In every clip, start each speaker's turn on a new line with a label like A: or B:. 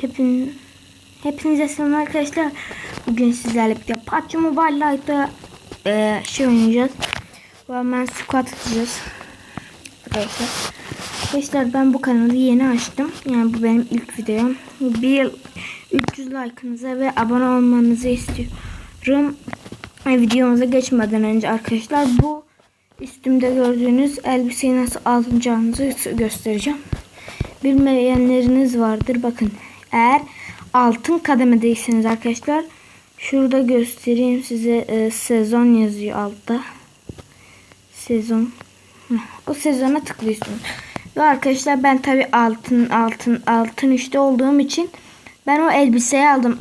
A: Hepin, hepinize selam arkadaşlar. Bugün sizlerle birlikte PUBG Mobile Lite'da e, şey oynayacağız. Hemen squat atacağız. Arkadaşlar. Arkadaşlar ben bu kanalı yeni açtım. Yani bu benim ilk videom. Bir yıl 300 like'ınıza ve abone olmanızı istiyorum. E, videomuza geçmeden önce arkadaşlar bu üstümde gördüğünüz elbiseyi nasıl alacağınızı göstereceğim. Bilmeyenleriniz vardır. Bakın eğer altın kademedeyseniz arkadaşlar şurada göstereyim size e, sezon yazıyor altta. Sezon. O sezona tıklıyorsunuz. Ve arkadaşlar ben tabi altın altın altın işte olduğum için ben o elbiseyi aldım.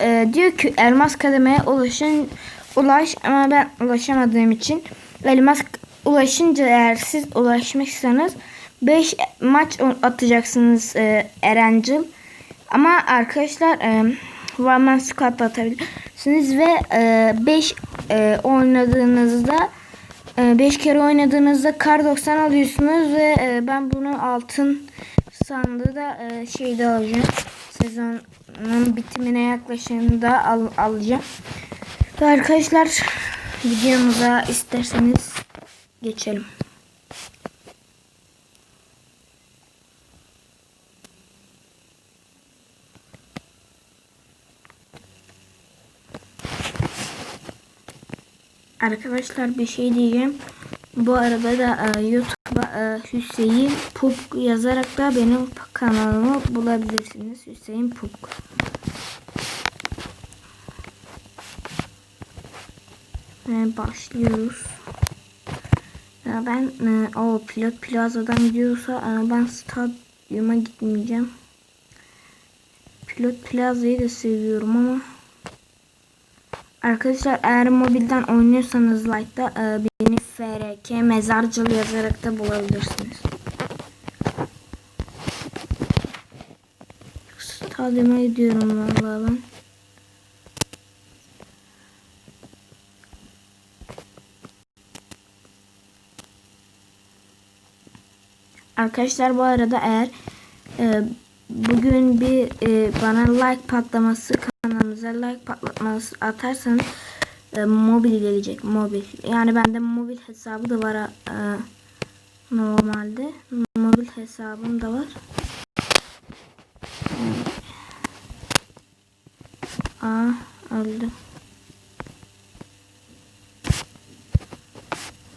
A: E, diyor ki elmas kademeye ulaşın ulaş ama ben ulaşamadığım için elmas ulaşınca eğer siz ulaşmışsanız 5 maç atacaksınız e, Erencil. Ama arkadaşlar e, One Man atabilirsiniz ve 5 e, oynadığınızda 5 kere oynadığınızda kar 90 alıyorsunuz ve e, ben bunu altın sandığı da e, şeyde alacağım. Sezonun bitimine yaklaşında al, alacağım. Ve arkadaşlar videomuza isterseniz geçelim. Arkadaşlar bir şey diyeceğim. Bu arada da e, YouTube'a e, Hüseyin Puk yazarak da benim kanalımı bulabilirsiniz. Hüseyin Puk. Ve başlıyoruz. Ya ben e, o pilot plazadan gidiyorsa e, ben stadyuma gitmeyeceğim. Pilot plazayı da seviyorum ama Arkadaşlar eğer mobilden oynuyorsanız like'da e, beni FRK mezarcıl yazarak da bulabilirsiniz. Stadyuma gidiyorum vallahi ben. Arkadaşlar bu arada eğer e, bugün bir e, bana like patlaması kanalımıza like patlatması atarsanız e, mobil gelecek mobil. Yani bende mobil hesabı da var e, normalde. Mobil hesabım da var. Aa öldüm.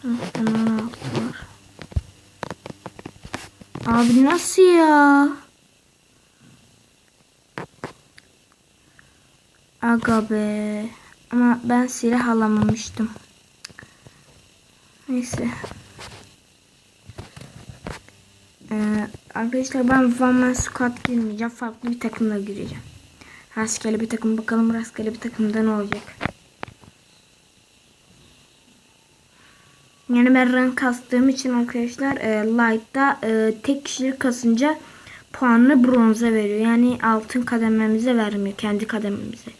A: Zaten 16 var. Abi nasıl ya? Aga be. Ama ben silah alamamıştım. Neyse. Ee, arkadaşlar ben One Man Squad girmeyeceğim. Farklı bir takımla gireceğim. Rastgele bir takım. Bakalım rastgele bir takımda ne olacak. Yani ben rank kastığım için arkadaşlar e, Light'ta e, tek kişilik kasınca puanını bronza veriyor. Yani altın kadememize vermiyor. Kendi kadememize.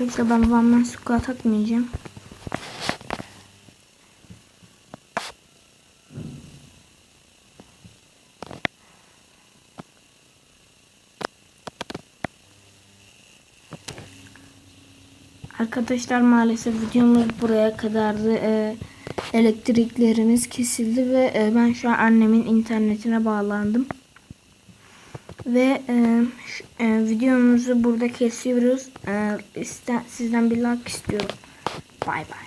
A: Arkadaşlar ben One Man Squad atmayacağım. Arkadaşlar maalesef videomuz buraya kadardı. Ee, elektriklerimiz kesildi ve e, ben şu an annemin internetine bağlandım. Ve e, şu, e, videomuzu burada kesiyoruz. E, iste, sizden bir like istiyorum. Bay bay.